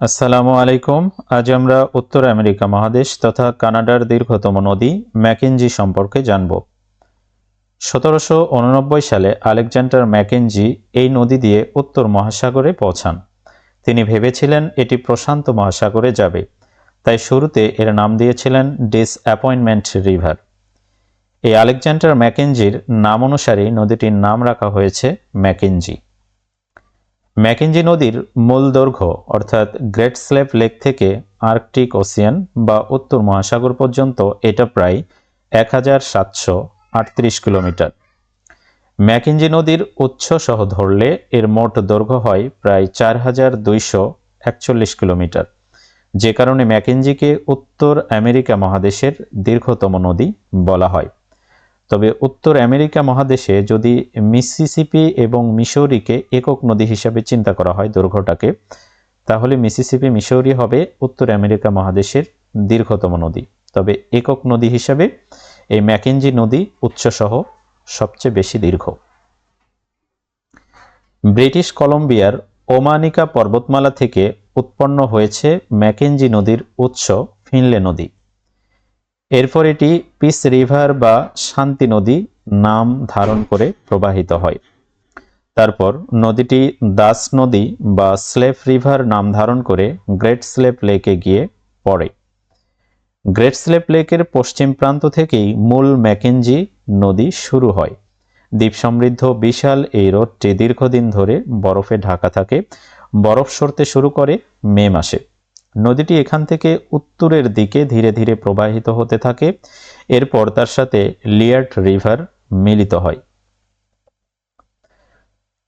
আসসালামু আলাইকুম। আজ আমরা উত্তর আমেরিকা মহাদেশ তথা কানাডার দীর্ঘতম নদী ম্যাকেনজি সম্পর্কে জানব। সতেরোশো উননব্বই সালে আলেকজান্ডার ম্যাকেনজি এই নদী দিয়ে উত্তর মহাসাগরে পৌঁছান। তিনি ভেবেছিলেন এটি প্রশান্ত মহাসাগরে যাবে। তাই শুরুতে এর নাম দিয়েছিলেন ডিস অ্যাপয়েন্টমেন্ট রিভার। এই আলেকজান্ডার ম্যাকেনজির নাম অনুসারেই নদীটির নাম রাখা হয়েছে ম্যাকেনজি। ম্যাকেঞ্জি নদীর মূল দৈর্ঘ্য, অর্থাৎ গ্রেট স্লেপ লেক থেকে আর্কটিক ওসিয়ান বা উত্তর মহাসাগর পর্যন্ত, এটা প্রায় এক হাজার সাতশো আটত্রিশ কিলোমিটার। ম্যাকেঞ্জি নদীর উৎস সহ ধরলে এর মোট দৈর্ঘ্য হয় প্রায় চার হাজার দুইশো একচল্লিশ কিলোমিটার। যে কারণে ম্যাকেঞ্জিকে উত্তর আমেরিকা মহাদেশের দীর্ঘতম নদী বলা হয়। তবে উত্তর আমেরিকা মহাদেশে যদি মিসিসিপি এবং মিসৌরিকে একক নদী হিসাবে চিন্তা করা হয় দৈর্ঘ্যটাকে তাহলে মিসিসিপি মিসৌরি হবে উত্তর আমেরিকা মহাদেশের দীর্ঘতম নদী। তবে একক নদী হিসাবে এই ম্যাকেঞ্জি নদী উৎসসহ সবচেয়ে বেশি দীর্ঘ। ব্রিটিশ কলম্বিয়ার ওমানিকা পর্বতমালা থেকে উৎপন্ন হয়েছে ম্যাকেঞ্জি নদীর উৎস ফিনলে নদী। এরপর এটি পিস রিভার বা শান্তি নদী নাম ধারণ করে প্রবাহিত হয়। তারপর নদীটি দাস নদী বা স্লেপ রিভার নাম ধারণ করে গ্রেট স্লেপ লেকে গিয়ে পড়ে। গ্রেট স্লেপ লেকের পশ্চিম প্রান্ত থেকেই মূল ম্যাকেঞ্জি নদী শুরু হয়। দ্বীপ সমৃদ্ধ বিশাল এই রোডটি দীর্ঘদিন ধরে বরফে ঢাকা থাকে। বরফ সরতে শুরু করে মে মাসে। নদীটি এখান থেকে উত্তরের দিকে ধীরে ধীরে প্রবাহিত হতে থাকে। এরপর তার সাথে লিয়ার্ট রিভার মিলিত হয়।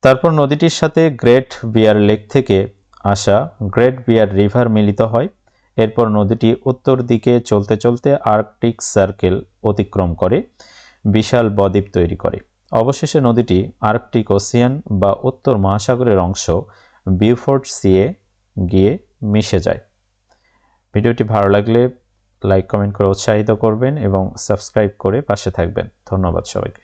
তারপর নদীটির সাথে গ্রেট বিয়ার লেক থেকে আসা গ্রেট বিয়ার রিভার মিলিত হয়। এরপর নদীটি উত্তর দিকে চলতে চলতে আর্কটিক সার্কেল অতিক্রম করে, বিশাল বদ্বীপ তৈরি করে। অবশেষে নদীটি আর্কটিক ওসিয়ান বা উত্তর মহাসাগরের অংশ বিউফোর্ড সিয়ে গিয়ে মিশে যায়। ভিডিওটি ভালো লাগলে লাইক, কমেন্ট করে উৎসাহিত করবেন এবং সাবস্ক্রাইব করে পাশে থাকবেন। ধন্যবাদ সবাইকে।